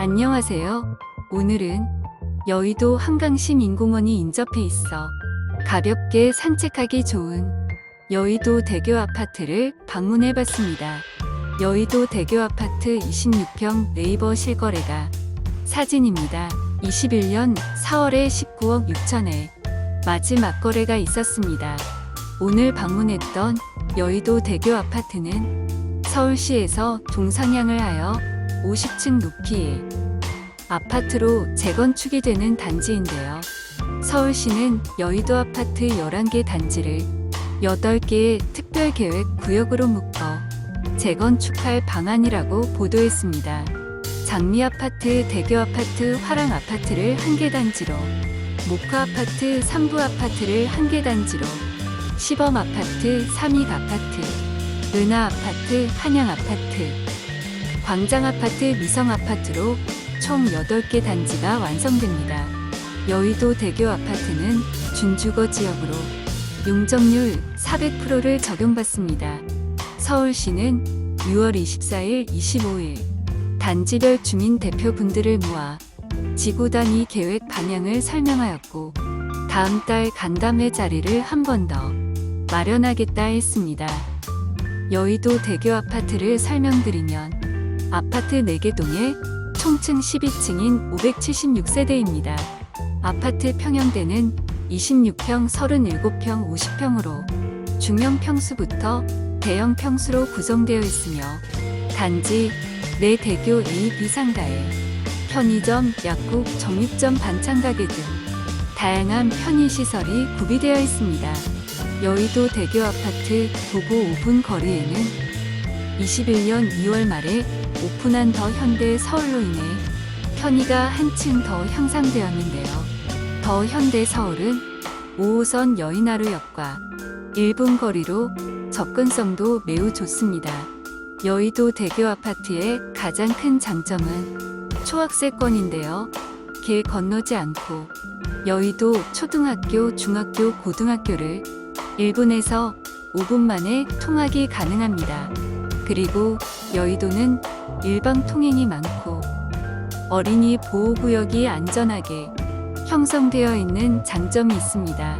안녕하세요. 오늘은 여의도 한강심 인공원이 인접해 있어 가볍게 산책하기 좋은 여의도 대교 아파트를 방문해 봤습니다. 여의도 대교 아파트 26평 네이버 실거래가 사진입니다. 21년 4월에 19억 6천에 마지막 거래가 있었습니다. 오늘 방문했던 여의도 대교 아파트는 서울시에서 동상향을 하여 50층 높이의 아파트로 재건축이 되는 단지인데요. 서울시는 여의도 아파트 11개 단지를 8개의 특별계획 구역으로 묶어 재건축할 방안이라고 보도했습니다. 장미 아파트, 대교 아파트, 화랑 아파트를 한 개 단지로, 목화 아파트, 삼부 아파트를 한 개 단지로, 시범 아파트, 삼익 아파트, 은하 아파트, 한양 아파트, 광장 아파트, 미성 아파트로 총 8개 단지가 완성됩니다. 여의도 대교 아파트는 준주거 지역으로 용적률 400%를 적용받습니다. 서울시는 6월 24일, 25일 단지별 주민 대표분들을 모아 지구 단위 계획 방향을 설명하였고 다음 달 간담회 자리를 한 번 더 마련하겠다 했습니다. 여의도 대교 아파트를 설명드리면 아파트 4개 동에 총층 12층인 576세대입니다. 아파트 평형대는 26평, 37평, 50평으로 중형 평수부터 대형 평수로 구성되어 있으며 단지 내 대교 A, B 상가에 편의점, 약국, 정육점, 반찬 가게 등 다양한 편의 시설이 구비되어 있습니다. 여의도 대교 아파트 도보 5분 거리에는 21년 2월 말에 오픈한 더 현대 서울로 인해 편의가 한층 더 향상되었는데요. 더 현대 서울은 5호선 여의나루역과 1분 거리로 접근성도 매우 좋습니다. 여의도 대교 아파트의 가장 큰 장점은 초학세권인데요. 길 건너지 않고 여의도 초등학교, 중학교, 고등학교를 1분에서 5분 만에 통학이 가능합니다. 그리고 여의도는 일방 통행이 많고 어린이 보호구역이 안전하게 형성되어 있는 장점이 있습니다.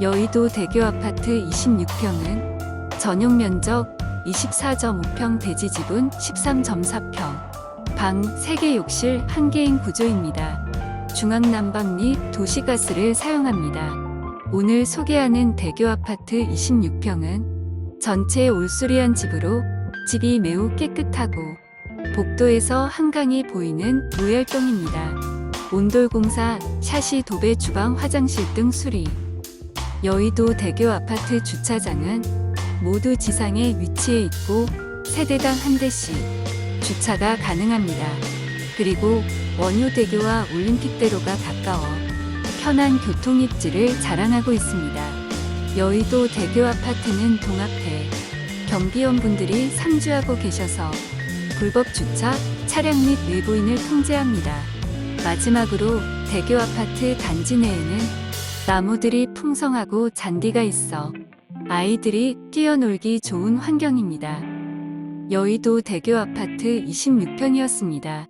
여의도 대교 아파트 26평은 전용 면적 24.5평 대지 지분 13.4평 방 3개 욕실 1개인 구조입니다. 중앙난방 및 도시가스를 사용합니다. 오늘 소개하는 대교 아파트 26평은 전체 올수리한 집으로 집이 매우 깨끗하고 복도에서 한강이 보이는 무열동입니다. 온돌공사, 샤시 도배 주방 화장실 등 수리. 여의도 대교 아파트 주차장은 모두 지상에 위치해 있고 세대당 한 대씩 주차가 가능합니다. 그리고 원효대교와 올림픽대로가 가까워 편한 교통 입지를 자랑하고 있습니다. 여의도 대교 아파트는 동앞에 경비원분들이 상주하고 계셔서 불법 주차, 차량 및 외부인을 통제합니다. 마지막으로 대교 아파트 단지 내에는 나무들이 풍성하고 잔디가 있어 아이들이 뛰어놀기 좋은 환경입니다. 여의도 대교 아파트 26평이었습니다.